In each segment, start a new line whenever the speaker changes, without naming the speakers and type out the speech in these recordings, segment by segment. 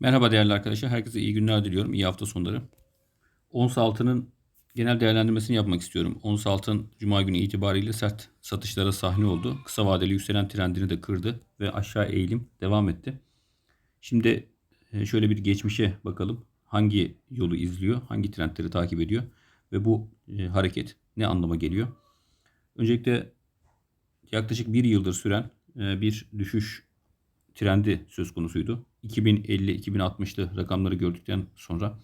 Merhaba değerli arkadaşlar. Herkese iyi günler diliyorum. İyi hafta sonları. Ons altının genel değerlendirmesini yapmak istiyorum. Ons altın Cuma günü itibariyle sert satışlara sahne oldu. Kısa vadeli yükselen trendini de kırdı ve aşağı eğilim devam etti. Şimdi e, şöyle bir geçmişe bakalım. Hangi yolu izliyor, hangi trendleri takip ediyor ve bu e, hareket ne anlama geliyor? Öncelikle yaklaşık bir yıldır süren e, bir düşüş trendi söz konusuydu. 2050-2060'lı rakamları gördükten sonra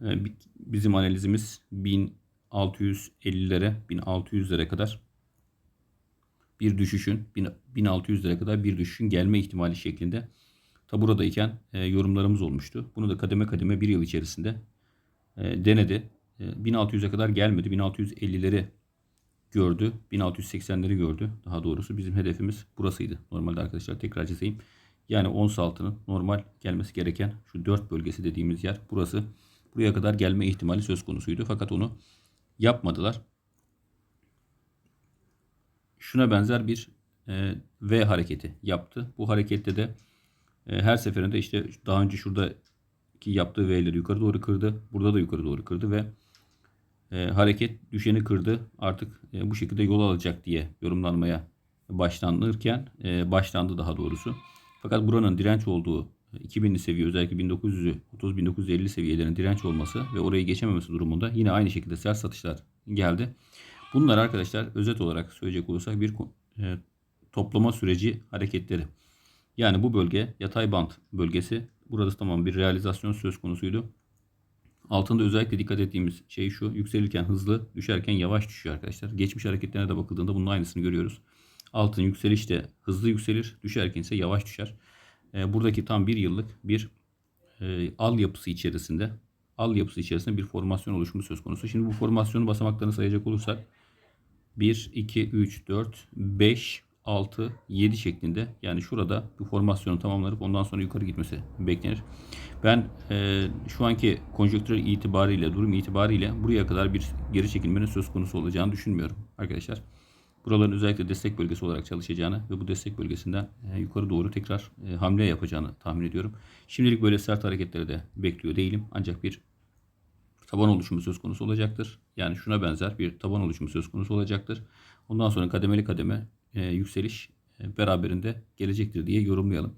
e, bi- bizim analizimiz 1650'lere, 1600'lere kadar bir düşüşün, 1000 1600'lere kadar bir düşüşün gelme ihtimali şeklinde taburadayken e, yorumlarımız olmuştu. Bunu da kademe kademe bir yıl içerisinde e, denedi. E, 1600'e kadar gelmedi. 1650'leri gördü. 1680'leri gördü. Daha doğrusu bizim hedefimiz burasıydı. Normalde arkadaşlar tekrar çizeyim. Yani ons altının normal gelmesi gereken şu 4 bölgesi dediğimiz yer burası. Buraya kadar gelme ihtimali söz konusuydu. Fakat onu yapmadılar. Şuna benzer bir e, V hareketi yaptı. Bu harekette de e, her seferinde işte daha önce şuradaki yaptığı V'leri yukarı doğru kırdı. Burada da yukarı doğru kırdı ve e, hareket düşeni kırdı. Artık e, bu şekilde yol alacak diye yorumlanmaya başlanırken e, başlandı daha doğrusu. Fakat buranın direnç olduğu 2000'li seviye özellikle 1930-1950 seviyelerin direnç olması ve orayı geçememesi durumunda yine aynı şekilde sert satışlar geldi. Bunlar arkadaşlar özet olarak söyleyecek olursak bir e, toplama süreci hareketleri. Yani bu bölge yatay band bölgesi. Burada tamam bir realizasyon söz konusuydu. Altında özellikle dikkat ettiğimiz şey şu. Yükselirken hızlı, düşerken yavaş düşüyor arkadaşlar. Geçmiş hareketlerine de bakıldığında bunun aynısını görüyoruz. Altın yükselişte hızlı yükselir, düşerken ise yavaş düşer. E, buradaki tam bir yıllık bir e, al yapısı içerisinde al yapısı içerisinde bir formasyon oluşumu söz konusu. Şimdi bu formasyonun basamaklarını sayacak olursak 1, 2, 3, 4, 5, 6, 7 şeklinde yani şurada bu formasyonu tamamlanıp ondan sonra yukarı gitmesi beklenir. Ben e, şu anki konjonktürel itibariyle, durum itibariyle buraya kadar bir geri çekilmenin söz konusu olacağını düşünmüyorum arkadaşlar. Buraların özellikle destek bölgesi olarak çalışacağını ve bu destek bölgesinden e, yukarı doğru tekrar e, hamle yapacağını tahmin ediyorum. Şimdilik böyle sert hareketleri de bekliyor değilim. Ancak bir taban oluşumu söz konusu olacaktır. Yani şuna benzer bir taban oluşumu söz konusu olacaktır. Ondan sonra kademeli kademe e, yükseliş e, beraberinde gelecektir diye yorumlayalım.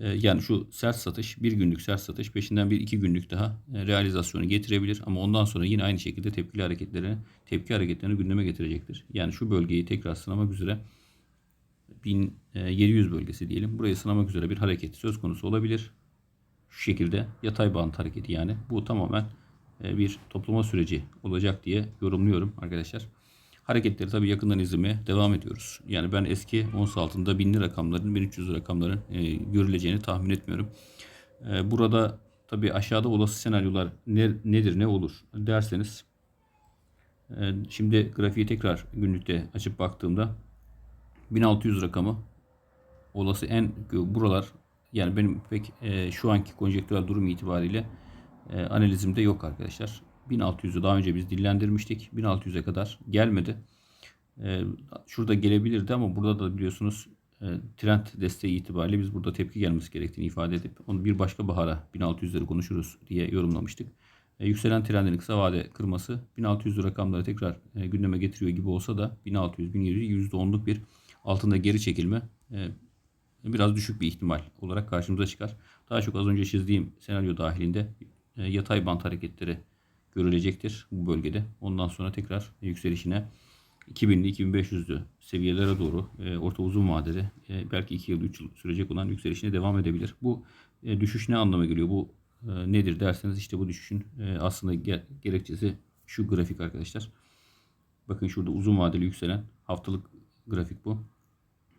E, yani şu sert satış, bir günlük sert satış peşinden bir iki günlük daha e, realizasyonu getirebilir. Ama ondan sonra yine aynı şekilde tepkili hareketlerini, tepki hareketlerini gündeme getirecektir. Yani şu bölgeyi tekrar sınamak üzere 1700 bölgesi diyelim. Burayı sınamak üzere bir hareket söz konusu olabilir. Şu şekilde yatay bant hareketi yani. Bu tamamen bir toplama süreci olacak diye yorumluyorum arkadaşlar. Hareketleri tabii yakından izlemeye devam ediyoruz. Yani ben eski ons altında binli rakamların, 1300 rakamların e, görüleceğini tahmin etmiyorum. E, burada tabii aşağıda olası senaryolar ne, nedir, ne olur derseniz e, şimdi grafiği tekrar günlükte açıp baktığımda 1600 rakamı olası en buralar yani benim pek e, şu anki konjektürel durum itibariyle e, analizimde yok arkadaşlar. 1600'ü daha önce biz dillendirmiştik. 1600'e kadar gelmedi. E, şurada gelebilirdi ama burada da biliyorsunuz e, trend desteği itibariyle biz burada tepki gelmesi gerektiğini ifade edip onu bir başka bahara 1600'leri konuşuruz diye yorumlamıştık. E, yükselen trendin kısa vade kırması 1600 rakamları tekrar e, gündeme getiriyor gibi olsa da 1600-1700 %10'luk bir altında geri çekilme biraz düşük bir ihtimal olarak karşımıza çıkar. Daha çok az önce çizdiğim senaryo dahilinde yatay bant hareketleri görülecektir bu bölgede. Ondan sonra tekrar yükselişine 2000'li 2500'lü seviyelere doğru e, orta uzun vadede e, belki 2 yıl 3 yıl sürecek olan yükselişine devam edebilir. Bu e, düşüş ne anlama geliyor? Bu e, nedir derseniz işte bu düşüşün e, aslında ge- gerekçesi şu grafik arkadaşlar. Bakın şurada uzun vadeli yükselen haftalık grafik bu.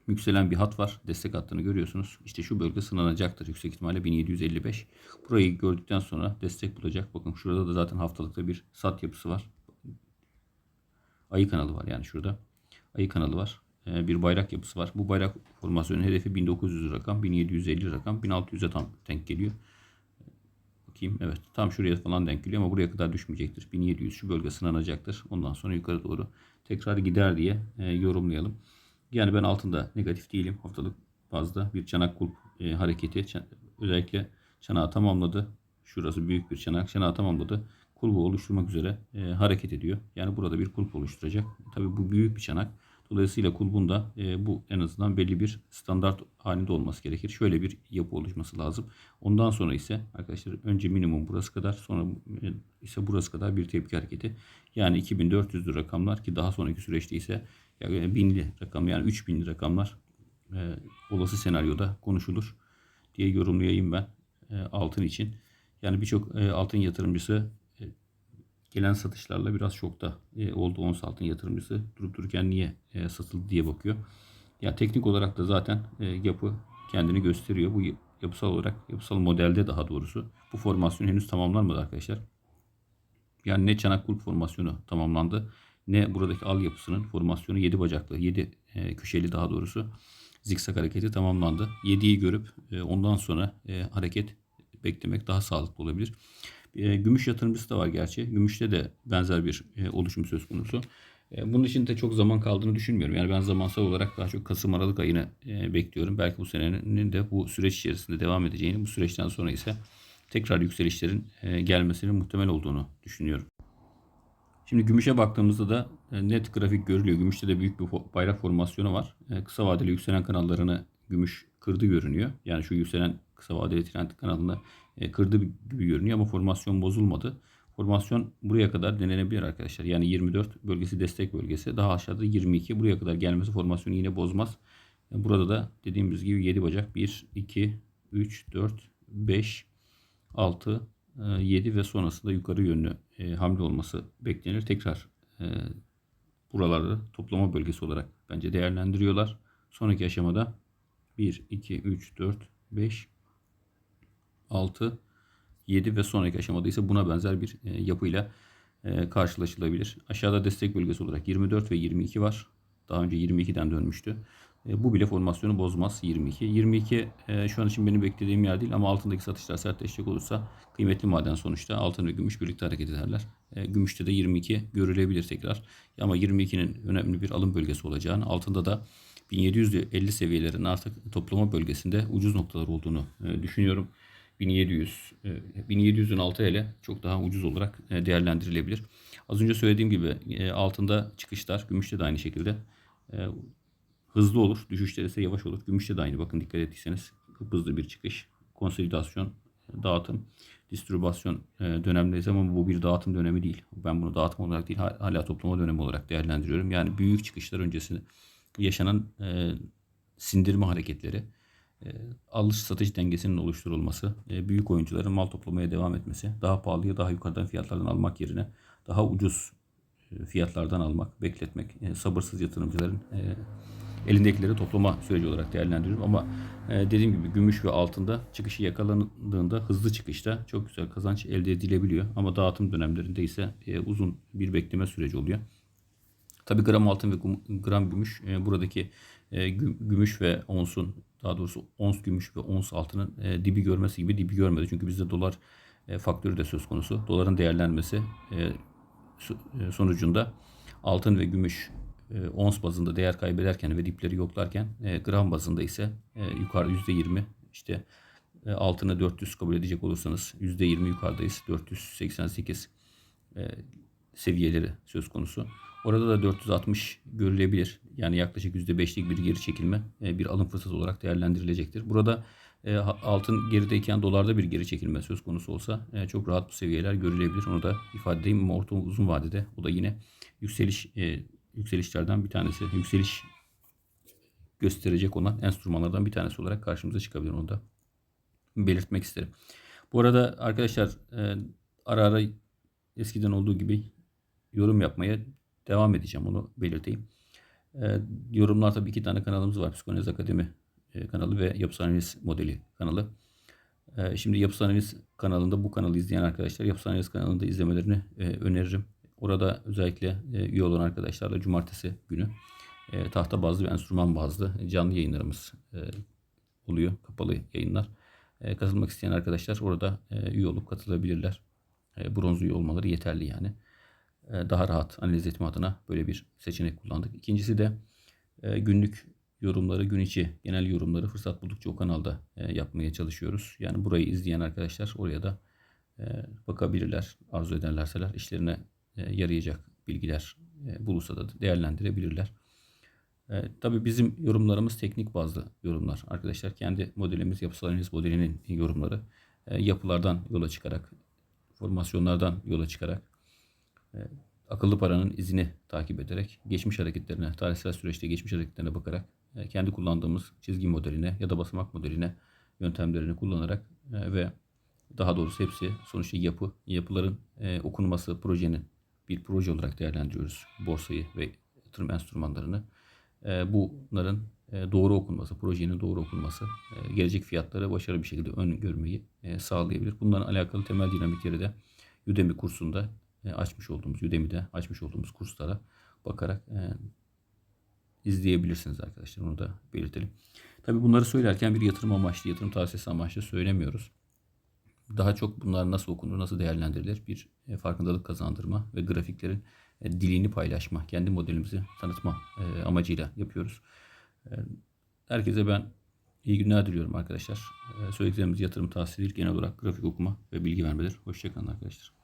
Yükselen bir hat var. Destek hattını görüyorsunuz. İşte şu bölge sınanacaktır. Yüksek ihtimalle 1755. Burayı gördükten sonra destek bulacak. Bakın şurada da zaten haftalıkta bir sat yapısı var. Ayı kanalı var yani şurada. Ayı kanalı var. Ee, bir bayrak yapısı var. Bu bayrak formasyonun hedefi 1900 rakam, 1750 rakam, 1600'e tam denk geliyor. Bakayım evet tam şuraya falan denk geliyor ama buraya kadar düşmeyecektir. 1700 şu bölge sınanacaktır. Ondan sonra yukarı doğru tekrar gider diye e, yorumlayalım. Yani ben altında negatif değilim. Haftalık bazda bir çanak kulp e, hareketi. Ç- özellikle Çanağı tamamladı. Şurası büyük bir çanak. Çanağı tamamladı. Kulbu oluşturmak üzere e, hareket ediyor. Yani burada bir kulp oluşturacak. Tabii bu büyük bir çanak. Dolayısıyla kulbun da e, bu en azından belli bir standart halinde olması gerekir. Şöyle bir yapı oluşması lazım. Ondan sonra ise arkadaşlar önce minimum burası kadar sonra e, ise burası kadar bir tepki hareketi. Yani 2400'lü rakamlar ki daha sonraki süreçte ise yani binli rakam yani 3000'li rakamlar e, olası senaryoda konuşulur diye yorumlayayım ben e, altın için. Yani birçok e, altın yatırımcısı e, gelen satışlarla biraz şokta e, oldu ons altın yatırımcısı. Durup dururken niye e, satıldı diye bakıyor. Ya teknik olarak da zaten e, yapı kendini gösteriyor. Bu yapısal olarak, yapısal modelde daha doğrusu bu formasyon henüz tamamlanmadı arkadaşlar. Yani ne çanak kulp formasyonu tamamlandı ne buradaki al yapısının formasyonu 7 bacaklı, 7 e, köşeli daha doğrusu zikzak hareketi tamamlandı. 7'yi görüp e, ondan sonra e, hareket beklemek daha sağlıklı olabilir. E, gümüş yatırımcısı da var gerçi. Gümüşte de benzer bir e, oluşum söz konusu. E, bunun için de çok zaman kaldığını düşünmüyorum. Yani ben zamansal olarak daha çok Kasım Aralık ayını e, bekliyorum. Belki bu senenin de bu süreç içerisinde devam edeceğini, bu süreçten sonra ise tekrar yükselişlerin e, gelmesinin muhtemel olduğunu düşünüyorum. Şimdi gümüşe baktığımızda da e, net grafik görülüyor. Gümüşte de büyük bir bayrak formasyonu var. E, Kısa vadeli yükselen kanallarını gümüş kırdı görünüyor. Yani şu yükselen kısa vadeli trend kanalını e, kırdı gibi görünüyor ama formasyon bozulmadı. Formasyon buraya kadar denenebilir arkadaşlar. Yani 24 bölgesi destek bölgesi. Daha aşağıda 22. Buraya kadar gelmesi formasyonu yine bozmaz. Burada da dediğimiz gibi 7 bacak. 1, 2, 3, 4, 5, 6, 7 ve sonrasında yukarı yönlü e, hamle olması beklenir. Tekrar e, buraları toplama bölgesi olarak bence değerlendiriyorlar. Sonraki aşamada 1, 2, 3, 4, 5, 6, 7 ve sonraki aşamada ise buna benzer bir e, yapıyla e, karşılaşılabilir. Aşağıda destek bölgesi olarak 24 ve 22 var. Daha önce 22'den dönmüştü. E, bu bile formasyonu bozmaz 22. 22 e, şu an için benim beklediğim yer değil ama altındaki satışlar sertleşecek olursa kıymetli maden sonuçta altın ve gümüş birlikte hareket ederler. E, gümüşte de 22 görülebilir tekrar. Ama 22'nin önemli bir alım bölgesi olacağını altında da 1750 seviyelerinin artık toplama bölgesinde ucuz noktalar olduğunu düşünüyorum. 1700, e, 1700'ün altı hele çok daha ucuz olarak değerlendirilebilir. Az önce söylediğim gibi altında çıkışlar, gümüşte de aynı şekilde hızlı olur. Düşüşler ise yavaş olur. Gümüşte de aynı. Bakın dikkat ettiyseniz hızlı bir çıkış. Konsolidasyon, dağıtım, distribüsyon e, dönemdeyiz ama bu bir dağıtım dönemi değil. Ben bunu dağıtım olarak değil hala toplama dönemi olarak değerlendiriyorum. Yani büyük çıkışlar öncesinde yaşanan e, sindirme hareketleri, e, alış satış dengesinin oluşturulması, e, büyük oyuncuların mal toplamaya devam etmesi, daha pahalıya daha yukarıdan fiyatlardan almak yerine daha ucuz e, fiyatlardan almak, bekletmek, e, sabırsız yatırımcıların e, elindekileri toplama süreci olarak değerlendiriyorum. Ama e, dediğim gibi gümüş ve altında çıkışı yakalandığında hızlı çıkışta çok güzel kazanç elde edilebiliyor. Ama dağıtım dönemlerinde ise e, uzun bir bekleme süreci oluyor. Tabi gram altın ve gram gümüş e, buradaki gü- gümüş ve onsun daha doğrusu ons gümüş ve ons altının dibi görmesi gibi dibi görmedi. Çünkü bizde dolar faktörü de söz konusu. Doların değerlenmesi so- sonucunda altın ve gümüş e, ons bazında değer kaybederken ve dipleri yoklarken e, gram bazında ise e, yukarı %20 işte e, altını 400 kabul edecek olursanız %20 yukarıdayız. 488 e, seviyeleri söz konusu. Orada da 460 görülebilir. Yani yaklaşık %5'lik bir geri çekilme e, bir alım fırsatı olarak değerlendirilecektir. Burada e, altın gerideyken dolarda bir geri çekilme söz konusu olsa e, çok rahat bu seviyeler görülebilir. Onu da ifade edeyim orta uzun vadede o da yine yükseliş yükselişlerden bir tanesi. Yükseliş gösterecek olan enstrümanlardan bir tanesi olarak karşımıza çıkabilir. Onu da belirtmek isterim. Bu arada arkadaşlar e, ara ara eskiden olduğu gibi yorum yapmaya devam edeceğim. Onu belirteyim. E, yorumlar tabii iki tane kanalımız var. Psikanaliz Akademi e, kanalı ve Yapısal Analiz Modeli kanalı. E, şimdi Yapısal Analiz kanalında bu kanalı izleyen arkadaşlar Yapısal Analiz kanalında izlemelerini e, öneririm. Orada özellikle e, üye olan arkadaşlarla cumartesi günü e, tahta bazlı ve enstrüman bazlı canlı yayınlarımız e, oluyor. Kapalı yayınlar. E, katılmak isteyen arkadaşlar orada e, üye olup katılabilirler. E, bronz üye olmaları yeterli yani. E, daha rahat analiz etme adına böyle bir seçenek kullandık. İkincisi de e, günlük yorumları gün içi genel yorumları fırsat buldukça o kanalda e, yapmaya çalışıyoruz. Yani burayı izleyen arkadaşlar oraya da e, bakabilirler. Arzu ederlerseler işlerine yarayacak bilgiler e, bulursa da değerlendirebilirler. E, tabii bizim yorumlarımız teknik bazlı yorumlar. Arkadaşlar kendi modelimiz yapısal analiz modelinin yorumları e, yapılardan yola çıkarak formasyonlardan yola çıkarak e, akıllı paranın izini takip ederek geçmiş hareketlerine, tarihsel süreçte geçmiş hareketlerine bakarak e, kendi kullandığımız çizgi modeline ya da basamak modeline yöntemlerini kullanarak e, ve daha doğrusu hepsi sonuçta yapı, yapıların e, okunması, projenin bir proje olarak değerlendiriyoruz borsayı ve yatırım enstrümanlarını. E, bunların e, doğru okunması, projenin doğru okunması, e, gelecek fiyatları başarılı bir şekilde öngörmeyi e, sağlayabilir. Bunların alakalı temel dinamikleri de Udemy kursunda açmış olduğumuz, Udemy'de açmış olduğumuz kurslara bakarak izleyebilirsiniz arkadaşlar. Onu da belirtelim. Tabii bunları söylerken bir yatırım amaçlı, yatırım tavsiyesi amaçlı söylemiyoruz. Daha çok bunlar nasıl okunur, nasıl değerlendirilir bir e, farkındalık kazandırma ve grafiklerin e, dilini paylaşma, kendi modelimizi tanıtma e, amacıyla yapıyoruz. Herkese ben iyi günler diliyorum arkadaşlar. Söylediklerimiz yatırım tavsiye değil, genel olarak grafik okuma ve bilgi vermedir. Hoşçakalın arkadaşlar.